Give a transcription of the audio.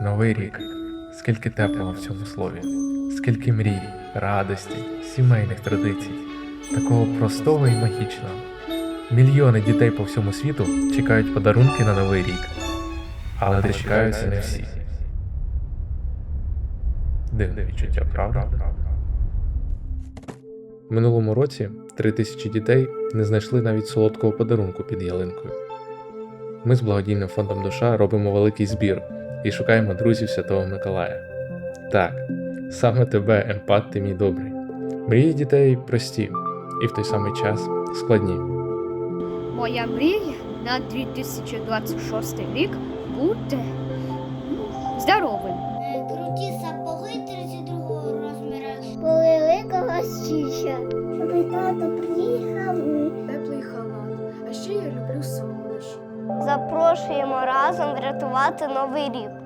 Новий рік. Скільки теплого в цьому слові, скільки мрій, радості, сімейних традицій, такого простого і магічного. Мільйони дітей по всьому світу чекають подарунки на новий рік, але дочекаються не всі. Дивне відчуття, правда? Минулому році три тисячі дітей не знайшли навіть солодкого подарунку під ялинкою. Ми з благодійним фондом душа робимо великий збір і шукаємо друзів Святого Миколая. Так, саме тебе, емпат, ти мій добрий. Мрії дітей прості і в той самий час складні. Моя мрія на 2026 рік бути ну, здоровим. Круті сапоги 32 розміру. Великого стіча. Щоб тато Запрошуємо разом врятувати новий рік.